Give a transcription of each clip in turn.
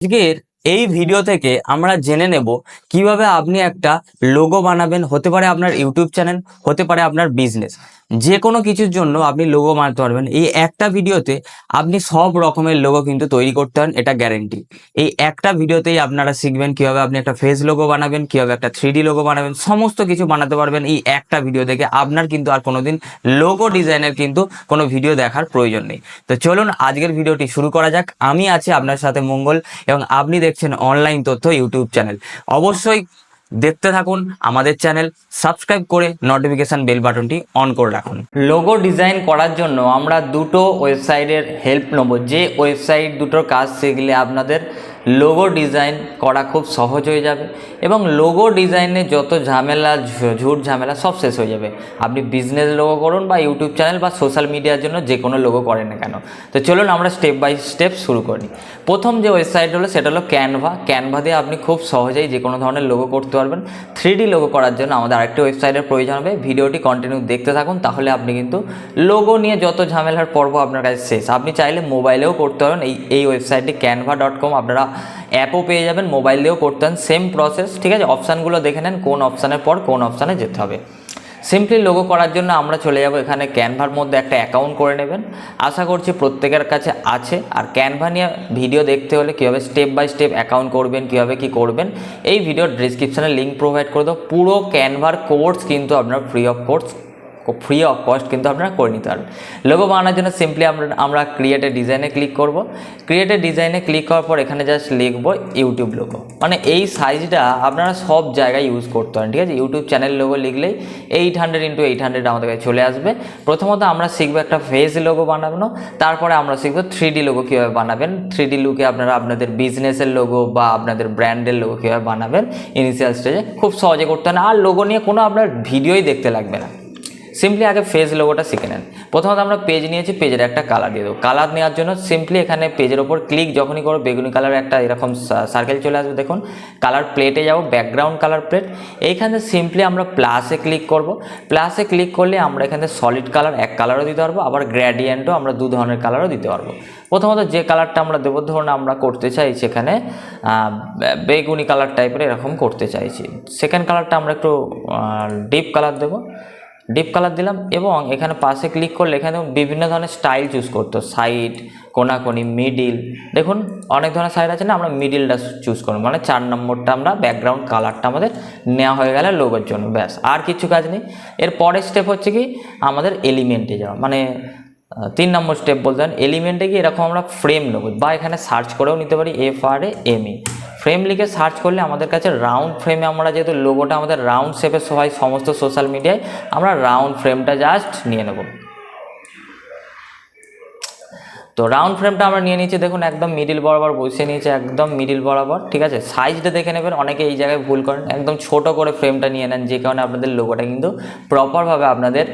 আজকের এই ভিডিও থেকে আমরা জেনে নেব কীভাবে আপনি একটা লোগো বানাবেন, হতে পারে আপনার ইউটিউব চ্যানেল হতে পারে আপনার বিজনেস যে কোনো কিছুর জন্য আপনি লোগো মারতে পারবেন। এই একটা ভিডিওতে আপনি সব রকমের লোগো কিন্তু তৈরি করতে পারেন, এটা গ্যারেন্টি এই একটা ভিডিওতেই আপনারা শিখবেন কীভাবে আপনি একটা ফেস লোগো বানাবেন, কীভাবে একটা থ্রি লোগো বানাবেন, সমস্ত কিছু বানাতে পারবেন। এই একটা ভিডিও থেকে আপনার কিন্তু আর কোনোদিন লোগো ডিজাইনের কিন্তু কোনো ভিডিও দেখার প্রয়োজন নেই। তো চলুন আজকের ভিডিওটি শুরু করা যাক। আমি আছি আপনার সাথে মঙ্গল এবং আপনি দেখছেন অনলাইন তথ্য ইউটিউব চ্যানেল অবশ্যই দেখতে থাকুন আমাদের চ্যানেল, সাবস্ক্রাইব করে নোটিফিকেশান বেল বাটনটি অন করে রাখুন। লোগো ডিজাইন করার জন্য আমরা দুটো ওয়েবসাইটের হেল্প নেব। যে ওয়েবসাইট দুটোর কাজ শিখলে আপনাদের লোগো ডিজাইন করা খুব সহজ হয়ে যাবে এবং লোগো ডিজাইনে যত ঝামেলা ঝুট ঝামেলা সব শেষ হয়ে যাবে। আপনি বিজনেস লোগো করুন বা ইউটিউব চ্যানেল বা সোশ্যাল মিডিয়ার জন্য যে কোনো লোগো করেন না কেন। তো চলুন আমরা স্টেপ বাই স্টেপ শুরু করি। প্রথম যে ওয়েবসাইট হলো সেটা হলো ক্যানভা ক্যানভা দিয়ে আপনি খুব সহজেই যে কোনো ধরনের লোগো করতে পারবেন। থ্রি লোগো করার জন্য আমাদের আরেকটি ওয়েবসাইটের প্রয়োজন হবে। ভিডিওটি কন্টিনিউ দেখতে থাকুন, তাহলে আপনি কিন্তু লোগো নিয়ে যত ঝামেলার পর্ব আপনার কাছে শেষ। আপনি চাইলে মোবাইলেও করতে পারবেন এই এই ওয়েবসাইটটি ক্যানভা ডট কম আপনারা অ্যাপও পেয়ে যাবেন মোবাইল দিয়েও করতে পারেন। সেম প্রসেস ঠিক আছে? অপশানগুলো দেখে নেন, কোন অপশানের পর কোন অপশানে যেতে হবে। সিম্পলি লোগো করার জন্য আমরা চলে যাব এখানে ক্যানভার মধ্যে একটা অ্যাকাউন্ট করে নেবেন। আশা করছি প্রত্যেকের কাছে আছে। আর ক্যানভা নিয়ে ভিডিও দেখতে হলে কীভাবে স্টেপ বাই স্টেপ অ্যাকাউন্ট করবেন, কীভাবে কী করবেন, এই ভিডিওর ডিসক্রিপশানে লিঙ্ক প্রোভাইড করে দেবো। পুরো ক্যানভার কোর্স কিন্তু আপনার free of course free of cost কিন্তু আপনারা করে নিতে পারবেন। লোগো বানানোর জন্য সিম্পলি আমরা আমরা ক্রিয়েটে ডিজাইনে ক্লিক করব। ক্রিয়েটে ডিজাইনে ক্লিক করার পর এখানে জাস্ট লিখব ইউটিউব লোগো মানে এই সাইজটা আপনারা সব জায়গায় ইউজ করতে পারেন, ঠিক আছে? ইউটিউব চ্যানেল লোগো লিখলেই eight hundred into eight hundred আমাদের কাছে চলে আসবে। প্রথমত আমরা শিখব একটা ফেস লোগো বানানো, তারপরে আমরা শিখব থ্রি ডি লোগো কীভাবে বানাবেন। থ্রি ডি লুকে আপনারা আপনাদের বিজনেসের লোগো বা আপনাদের ব্র্যান্ডের লোগো কীভাবে বানাবেন। ইনিশিয়াল স্টেজে খুব সহজে করতে হয় আর লোগো নিয়ে কোনো আপনার ভিডিওই দেখতে লাগবে না। সিম্পলি আগে ফেজ লোগোটা শিখে নেন। প্রথমত আমরা পেজ নিয়েছি পেজের একটা কালার দিয়ে দেবো। কালার নেওয়ার জন্য সিম্পলি এখানে পেজের ওপর ক্লিক যখনই করো, বেগুনি কালার একটা এরকম সার্কেল চলে আসবে, দেখুন। কালার প্লেটে যাব ব্যাকগ্রাউন্ড কালার প্লেট এইখানে সিম্পলি আমরা প্লাসে ক্লিক করব। প্লাসে ক্লিক করলে আমরা এখানে সলিড কালার এক কালারও দিতে পারব, আবার গ্র্যাডিয়েন্টও আমরা দু ধরনের কালারও দিতে পারব। প্রথমত যে কালারটা আমরা দেবো, ধরুন আমরা করতে চাই সেখানে বেগুনি কালার টাইপের এরকম করতে চাইছি। সেকেন্ড কালারটা আমরা একটু ডিপ কালার দেবো। ডিপ কালার দিলাম এবং এখানে পাশে ক্লিক করলে এখানে বিভিন্ন ধরনের স্টাইল চুজ করতো সাইড কোনাকোনি মিডিল দেখুন অনেক ধরনের সাইড আছে না, আমরা মিডিলটা চুজ করব। মানে চার নম্বরটা আমরা ব্যাকগ্রাউন্ড কালারটা আমাদের নেওয়া হয়ে গেলে লোগোর জন্য, ব্যাস। আর কিছু কাজ নেই। এর পরের স্টেপ হচ্ছে কি, আমাদের এলিমেন্টে যাওয়া। মানে তিন নম্বর স্টেপ বলতে এলিমেন্টে গিয়ে এরকম আমরা ফ্রেম নেব বা এখানে সার্চ করেও নিতে পারি F R A M E frame লিখে সার্চ করলে আমাদের কাছে রাউন্ড ফ্রেমে আমরা যেহেতু লোগোটা আমাদের রাউন্ড শেপে সবাই সমস্ত সোশ্যাল মিডিয়ায় আমরা রাউন্ড ফ্রেমটা জাস্ট নিয়ে নেব। তো রাউন্ড ফ্রেমটা আমরা নিয়ে নিয়েছি দেখুন একদম মিডিল বরাবর বসিয়ে নিয়েছি, একদম মিডিল বরাবর, ঠিক আছে? সাইজটা দেখে নেবেন, অনেকে এই জায়গায় ভুল করেন, একদম ছোট করে ফ্রেমটা নিয়ে নেন, যে কারণে আপনাদের লোগোটা কিন্তু প্রপারভাবে আপনাদের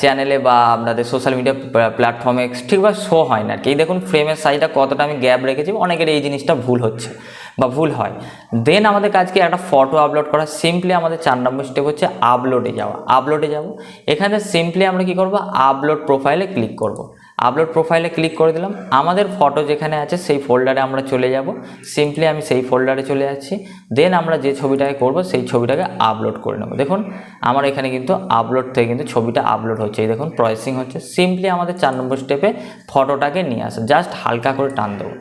চ্যানেলে বা আপনাদের সোশ্যাল মিডিয়া প্ল্যাটফর্মে ঠিকভাবে শো হয় না কি। দেখুন ফ্রেমের সাইজটা কতটা আমি গ্যাপ রেখেছি, অনেকের এই জিনিসটা ভুল হচ্ছে। বা ভুল হয়। দেন আমাদের কাজকে একটা ফটো আপলোড করা সিম্পলি আমাদের চার নম্বর স্টেপ হচ্ছে আপলোডে যাওয়া। আপলোডে যাব। এখানে সিম্পলি আমরা কি করব? আপলোড প্রোফাইলে ক্লিক করব। আপলোড প্রোফাইলে ক্লিক করে দিলাম। আমাদের ফটো যেখানে আছে, সেই ফোল্ডারে আমরা চলে যাব। সিম্পলি আমি সেই ফোল্ডারে চলে যাচ্ছি। দেন আমরা যে ছবিটাকে করব, সেই ছবিটাকে আপলোড করে নেব। দেখুন, আমার এখানে কিন্তু আপলোড থেকে কিন্তু ছবিটা আপলোড হচ্ছে। এই দেখুন প্রসেসিং হচ্ছে। সিম্পলি আমাদের চার নম্বর স্টেপে ফটোটাকে নিয়ে আসে। জাস্ট হালকা করে টান দেবো।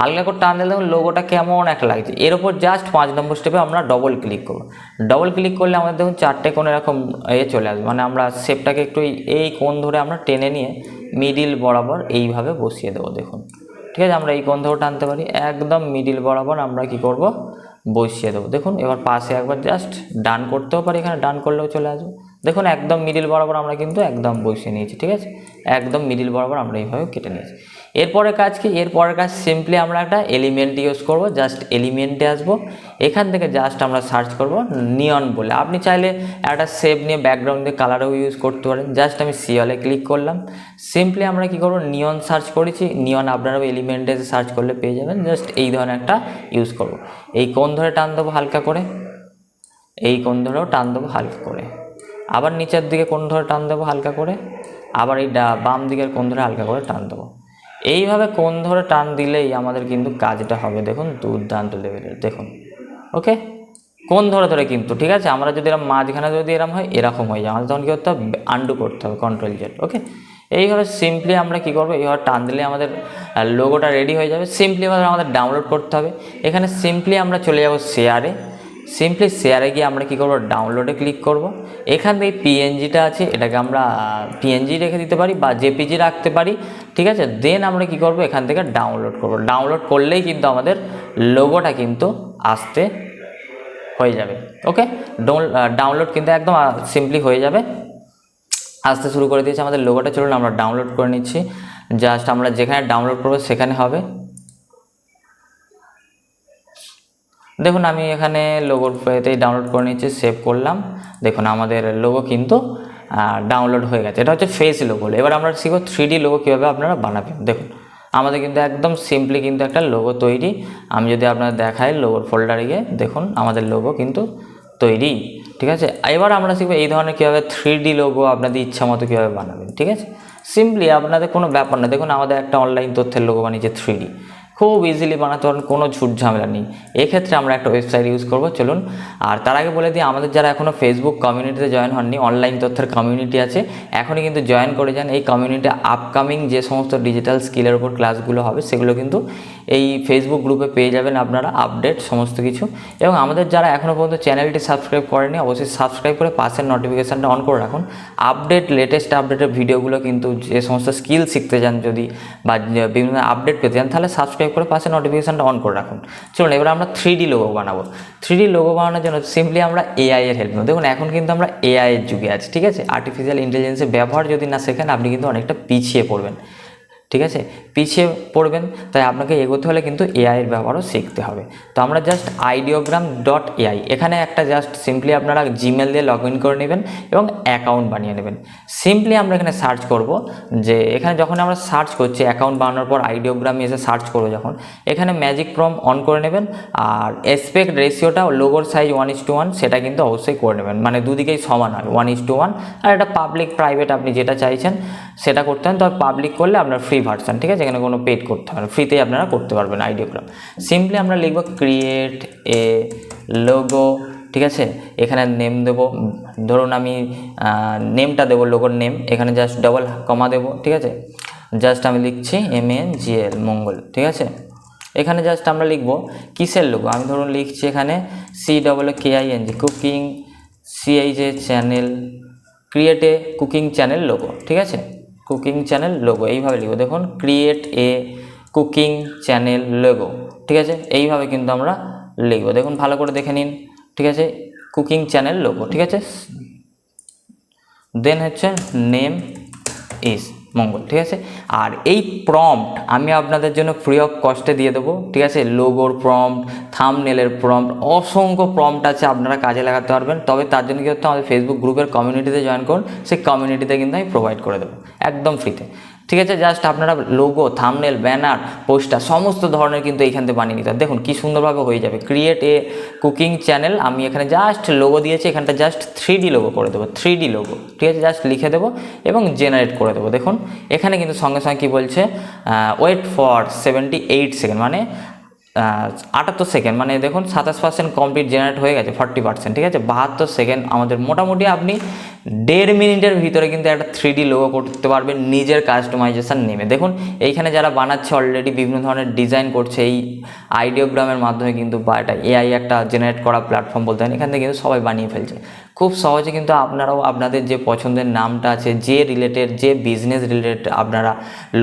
হালকা করে টান দিলে দেখুন লোগোটা কেমন একটা লাগছে। এর ওপর জাস্ট পাঁচ নম্বর স্টেপে আমরা ডবল ক্লিক করব। ডবল ক্লিক করলে আমাদের দেখুন, চারটে কোণ এরকম এ চলে আসবে। মানে আমরা শেপটাকে একটু এই কোণ ধরে আমরা টেনে নিয়ে মিডিল বরাবর এইভাবে বসিয়ে দেবো, দেখুন। ঠিক আছে, আমরা এই কোণ ধরে টানতে পারি। একদম মিডিল বরাবর আমরা কি করব? বসিয়ে দেবো। দেখুন, এবার পাশে একবার জাস্ট ডান করতেও পারি, এখানে ডান করলেও চলে আসবে। দেখুন, একদম মিডিল বরাবর আমরা কিন্তু একদম বসিয়ে নিয়েছি, ঠিক আছে? একদম মিডিল বরাবর আমরা এইভাবে কেটে নিয়েছি। এরপরে কাজ কি? এরপরের কাজ সিম্পলি আমরা একটা এলিমেন্ট ইউজ করব জাস্ট এলিমেন্টে আসব। এখান থেকে জাস্ট আমরা সার্চ করব নিয়ন বলে। আপনি চাইলে একটা সেভ নিয়ে ব্যাকগ্রাউন্ড দিয়ে কালারও ইউজ করতে পারেন। জাস্ট আমি সিওলে ক্লিক করলাম। সিম্পলি আমরা কি করব? নিয়ন সার্চ করেছি। নিয়ন আপনারাও এলিমেন্টে সার্চ করলে পেয়ে যাবেন। জাস্ট এই ধরনের একটা ইউজ করব। এই কোণ ধরে টান দেবো হালকা করে। এই কোণ ধরেও টান দেবো হালকা করে। আবার নিচের দিকে কোণ ধরে টান দেবো হালকা করে। আবার এই বাম দিকের কোণ ধরে হালকা করে টান দেবো। এইভাবে কোন ধরে টান দিলেই আমাদের কিন্তু কাজটা হবে? দেখুন, দুর্দান্ত লেভেলের দেখুন ওকে কোন ধরে ধরে কিন্তু, ঠিক আছে? আমরা যদি এরকম মাঝখানে যদি এরকম হয়, এরকম হয়ে যায়। আমাদের তখন কী করতে হবে? আন্ডু করতে হবে কন্ট্রোল জেড ওকে এইভাবে সিম্পলি আমরা কী করব? এইভাবে টান দিলে আমাদের লোগোটা রেডি হয়ে যাবে। সিম্পলি আমাদের ডাউনলোড করতে হবে। এখানে সিম্পলি আমরা চলে যাব শেয়ারে সিম্পলি শেয়ারে গিয়ে আমরা কী করব? ডাউনলোডে ক্লিক করব। এখান থেকে পিএনজিটা আছে, এটাকে আমরা পিএনজি রেখে দিতে পারি বা জেপিজি রাখতে পারি, ঠিক আছে? দেন আমরা কি করব? এখান থেকে ডাউনলোড করব। ডাউনলোড করলেই কিন্তু আমাদের লোগোটা কিন্তু আসতে হয়ে যাবে ওকে ডাউনলোড কিন্তু একদম সিম্পলি হয়ে যাবে। আসতে শুরু করে দিয়েছে আমাদের লোগোটা চলুন আমরা ডাউনলোড করে নিচ্ছি। জাস্ট আমরা যেখানে ডাউনলোড করব সেখানে হবে। দেখুন, আমি এখানে লোগোর পেতেই ডাউনলোড করে নিচ্ছি সেভ করলাম। দেখুন, আমাদের লোগো কিন্তু ডাউনলোড হয়ে গেছে। এটা হচ্ছে ফেস লোগো এবার আমরা শিখব থ্রি ডি লোগো কীভাবে আপনারা বানাবেন। দেখুন, আমাদের কিন্তু একদম সিম্পলি কিন্তু একটা লোগো তৈরি। আমি যদি আপনার দেখাই লোগোর ফোল্ডারে গিয়ে, দেখুন, আমাদের লোগো কিন্তু তৈরি। ঠিক আছে? এবার আমরা শিখব এই ধরনের কীভাবে থ্রি ডি লোগো আপনাদের ইচ্ছা মতো কীভাবে বানাবেন। ঠিক আছে? সিম্পলি আপনাদের কোনো ব্যাপার না। দেখুন, আমাদের একটা অনলাইন তথ্যের লোগো বানিয়েছে থ্রি ডি খুব ইজিলি বানাতে পারেন, কোনো ঝুট ঝামেলা নেই। এক্ষেত্রে আমরা একটা ওয়েবসাইট ইউজ করব, চলুন। আর তার আগে বলে দিই, আমাদের যারা এখনও ফেসবুক কমিউনিটিতে জয়েন হননি অনলাইন তথ্যের কমিউনিটি আছে, এখনই কিন্তু জয়েন করে যান। এই কমিউনিটি আপকামিং যে সমস্ত ডিজিটাল স্কিলের উপর ক্লাসগুলো হবে, সেগুলো কিন্তু এই ফেসবুক গ্রুপে পেয়ে যাবেন আপনারা আপডেট সমস্ত কিছু। এবং আমাদের যারা এখনও পর্যন্ত চ্যানেলটি সাবস্ক্রাইব করেনি, অবশ্যই সাবস্ক্রাইব করে পাশের নোটিফিকেশানটা অন করে রাখুন। আপডেট লেটেস্ট আপডেটের ভিডিওগুলো কিন্তু যে সমস্ত স্কিল শিখতে চান যদি বা বিভিন্ন আপডেট পেতে চান, তাহলে সাবস্ক্রাইব করে পাশে নোটিফিকেশানটা অন করে রাখুন। চলুন, এবার আমরা থ্রি ডি লোগো বানাবো। থ্রি ডি লোগো বানানোর জন্য সিম্পলি আমরা এআই এর হেল্প নেব। দেখুন, এখন কিন্তু আমরা এআই এর যুগে আছি, ঠিক আছে? আর্টিফিশিয়াল ইন্টেলিজেন্সের ব্যবহার যদি না শেখেন, আপনি কিন্তু অনেকটা পিছিয়ে পড়বেন। ঠিক আছে? পিছিয়ে পড়বেন, তাই আপনাকে এগোতে হলে কিন্তু এআইয়ের ব্যবহারও শিখতে হবে। তো আমরা জাস্ট আইডিওগ্রাম ডট এআই এখানে একটা জাস্ট সিম্পলি আপনারা জিমেল দিয়ে লগ ইন করে নেবেন এবং অ্যাকাউন্ট বানিয়ে নেবেন। সিম্পলি আমরা এখানে সার্চ করব যে, এখানে যখন আমরা সার্চ করছি অ্যাকাউন্ট বানানোর পর আইডিওগ্রাম এসে সার্চ করব যখন, এখানে ম্যাজিক প্রম অন করে নেবেন আর এসপেক্ট রেশিওটা লোগোর size one is to one সেটা কিন্তু অবশ্যই করে নেবেন। মানে দুদিকেই সমান হয় ওয়ান ইস টু ওয়ান আর এটা পাবলিক প্রাইভেট আপনি যেটা চাইছেন সেটা করতে হবে তবে পাবলিক করলে আপনার ফ্রি ভার্সান ঠিক আছে? এখানে কোনো পেড করতে হবে না। ফ্রিতেই আপনারা করতে পারবেন আইডিওগ্রাম সিম্পলি আমরা লিখব ক্রিয়েট এ লোগো ঠিক আছে? এখানে নেম দেব। ধরুন আমি নেমটা দেবো লোগোর নেম এখানে জাস্ট ডবল কমা দেবো, ঠিক আছে? জাস্ট আমি লিখছি এম এন জি এল মঙ্গল, ঠিক আছে? এখানে জাস্ট আমরা লিখব কিসের লোগো আমি ধরুন লিখছি এখানে C double K I N G cooking সিআইজে channel ক্রিয়েটে কুকিং চ্যানেল লোগো ঠিক আছে? কুকিং চ্যানেল লোগো, এইভাবে লিখব দেখুন create a cooking channel logo ঠিক আছে? এইভাবে কিন্তু আমরা লিখব। দেখুন, ভালো করে দেখে নিন, ঠিক আছে? কুকিং চ্যানেল লোগো ঠিক আছে? দেন হচ্ছে নেম ইস মঙ্গল, ঠিক আছে? আর এই প্রম্পট আমি আপনাদের জন্য ফ্রি অফ কস্টে দিয়ে দেবো, ঠিক আছে? লোগোর প্রম্পট থামনেলের প্রম্পট অসংখ্য প্রম্পট আছে আপনারা কাজে লাগাতে পারবেন। তবে তার জন্য কী হচ্ছে? আমাদের ফেসবুক গ্রুপের কমিউনিটিতে জয়েন করুন, সেই কমিউনিটিতে কিন্তু আমি প্রোভাইড করে দেবো, একদম ফ্রিতে ঠিক আছে জাস্ট আপনারা লোগো থামনেল ব্যানার পোস্টার সমস্ত ধরনের কিন্তু এইখান থেকে বানিয়ে নিতে দেখুন কী সুন্দরভাবে হয়ে যাবে। ক্রিয়েট এ কুকিং চ্যানেল আমি এখানে জাস্ট লোগো দিয়েছি, এখানটা জাস্ট থ্রি লোগো করে দেবো থ্রি লোগো ঠিক আছে জাস্ট লিখে দেবো এবং জেনারেট করে দেবো। দেখুন, এখানে কিন্তু সঙ্গে সঙ্গে কী বলছে wait for seventy eight seconds মানে আটাত্তর সেকেন্ড মানে দেখুন সাতাশ পার্সেন্ট কমপ্লিট জেনারেট হয়ে গেছে ফর্টি পার্সেন্ট ঠিক আছে? বাহাত্তর সেকেন্ড আমাদের মোটামুটি আপনি দেড় মিনিটের ভিতরে কিন্তু একটা থ্রি ডি লোগো করতে পারবেন, নিজের কাস্টমাইজেশন নেমে। দেখুন, এইখানে যারা বানাচ্ছে অলরেডি বিভিন্ন ধরনের ডিজাইন করছে, এই আইডিওগ্রামের মাধ্যমে কিন্তু বা এটা এআই একটা জেনারেট করা প্ল্যাটফর্ম বলতে হয় এখান থেকে কিন্তু সবাই বানিয়ে ফেলছে। খুব সহজে কিন্তু আপনারাও আপনাদের যে পছন্দের নামটা আছে, যে রিলেটেড যে বিজনেস রিলেটেড আপনারা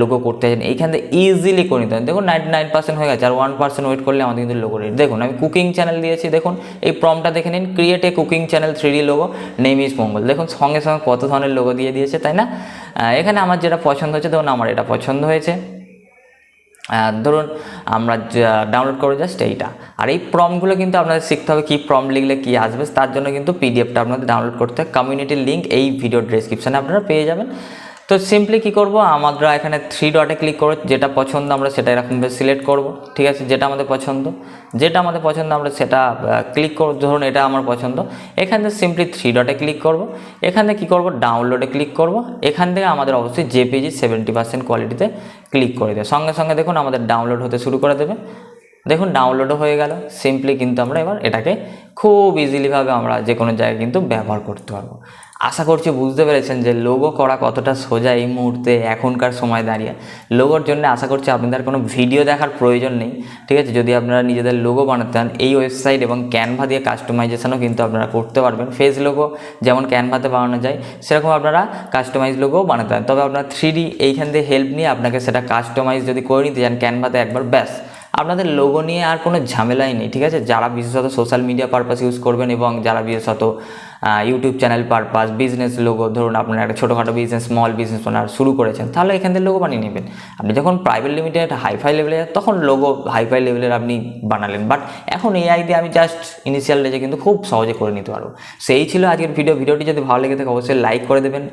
লোগো করতে চান এইখান থেকে ইজিলি করে নিতে দেখুন নাইনটি নাইন পার্সেন্ট হয়ে গেছে, আর ওয়ান পার্সেন্ট ওয়েট করলে আমাদের কিন্তু লোগো রেডি দেখুন, আমি কুকিং চ্যানেল দিয়েছি, দেখুন, এই প্রমটা দেখে নিন। Create a cooking channel three D logo name is Mangal দেখুন, সঙ্গে সঙ্গে কত ধরনের লোগো দিয়ে দিয়েছে, তাই না? এখানে আমার যেটা পছন্দ হয়েছে, দেখুন, আমার এটা পছন্দ হয়েছে। ধরুন আমরা ডাউনলোড করব জাস্ট এইটা। আর এই প্রমগুলো কিন্তু আপনাদের শিখতে হবে কী প্রম লিখলে কী আসবে, তার জন্য কিন্তু পিডিএফটা আপনাদের ডাউনলোড করতে হবে। কমিউনিটির লিঙ্ক এই ভিডিও ডিসক্রিপশানে আপনারা পেয়ে যাবেন। তো সিম্পলি কি করব? আমরা এখানে থ্রি ডটে ক্লিক করে যেটা পছন্দ আমরা সেটা এরকমভাবে সিলেক্ট করব, ঠিক আছে? যেটা আমাদের পছন্দ। যেটা আমাদের পছন্দ আমরা সেটা ক্লিক করব, ধরুন এটা আমার পছন্দ। এখান থেকে সিম্পলি থ্রি ডটে ক্লিক করব। এখান থেকে কী করব? ডাউনলোডে ক্লিক করব। এখান থেকে আমাদের অবশ্যই জেপিজি সেভেন্টি পার্সেন্ট কোয়ালিটিতে ক্লিক করে দেবে। সঙ্গে সঙ্গে দেখুন আমাদের ডাউনলোড হতে শুরু করে দেবে। দেখুন ডাউনলোডও হয়ে গেল। সিম্পলি কিন্তু আমরা এবার এটাকে খুব ইজিলিভাবে আমরা যে কোনো জায়গায় কিন্তু ব্যবহার করতে পারব। আশা করছি বুঝতে পেরেছেন যে লোগো করা কতটা সোজা এই মুহূর্তে এখনকার সময় দাঁড়িয়ে। লোগোর জন্য আশা করছি আপনাদের কোনো ভিডিও দেখার প্রয়োজন নেই, ঠিক আছে? যদি আপনারা নিজেদের লোগো বানাতে চান, এই ওয়েবসাইট এবং ক্যানভা দিয়ে কাস্টমাইজেশনও কিন্তু আপনারা করতে পারবেন। ফেস লোগো যেমন ক্যানভাতে বানানো যায়, সেরকম আপনারা কাস্টমাইজ লোগোও বানাতে পারেন। তবে আপনার থ্রি ডি এইখান থেকে হেল্প নিয়ে আপনাকে সেটা কাস্টমাইজ যদি করে নিতে চান ক্যানভাতে একবার ব্যাস। আপনাদের লোগো নিয়ে আর কোনো ঝামেলাই নেই, ঠিক আছে? যারা বিশেষত সোশ্যাল মিডিয়া পারপাস ইউজ করবেন এবং যারা বিশেষত YouTube channel purpose business logo ধরুন আপনার একটা ছোটোখাটো বিজনেস স্মল বিজনেস ওনার শুরু করেছেন, তাহলে এখান থেকে লোগো বানিয়ে নেবেন। আপনি যখন প্রাইভেট লিমিটেড হাইফাই লেভেলে তখন লোগো হাইফাই লেভেলের আপনি বানালেন। বাট এখন এআই দিয়ে আমি জাস্ট ইনিশিয়াল রেজে কিন্তু খুব সহজে করে নিতে পারব। সেই ছিল আজকের ভিডিও ভিডিওটি যদি ভালো লেগে থাকে, অবশ্যই লাইক করে দেবেন।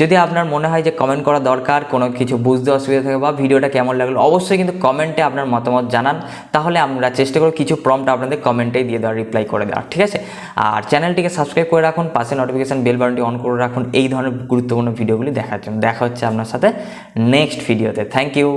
যদি আপনার মনে হয় যে কমেন্ট করা দরকার, কোনো কিছু বুঝতে অসুবিধা থাকে বা ভিডিওটা কেমন লাগল, অবশ্যই কিন্তু কমেন্টে আপনার মতামত জানান। তাহলে আমরা চেষ্টা করব কিছু প্রম্পট আপনাদের কমেন্টেই দিয়ে দেওয়ার রিপ্লাই করে দেওয়ার, ঠিক আছে? আর চ্যানেলটিকে সাবস্ক্রাইব করে রাখুন, পাশে নোটিফিকেশান বেল বাটনটি অন করে রাখুন, এই ধরনের গুরুত্বপূর্ণ ভিডিওগুলি দেখার জন্য। দেখা হচ্ছে আপনার সাথে নেক্সট ভিডিওতে থ্যাংক ইউ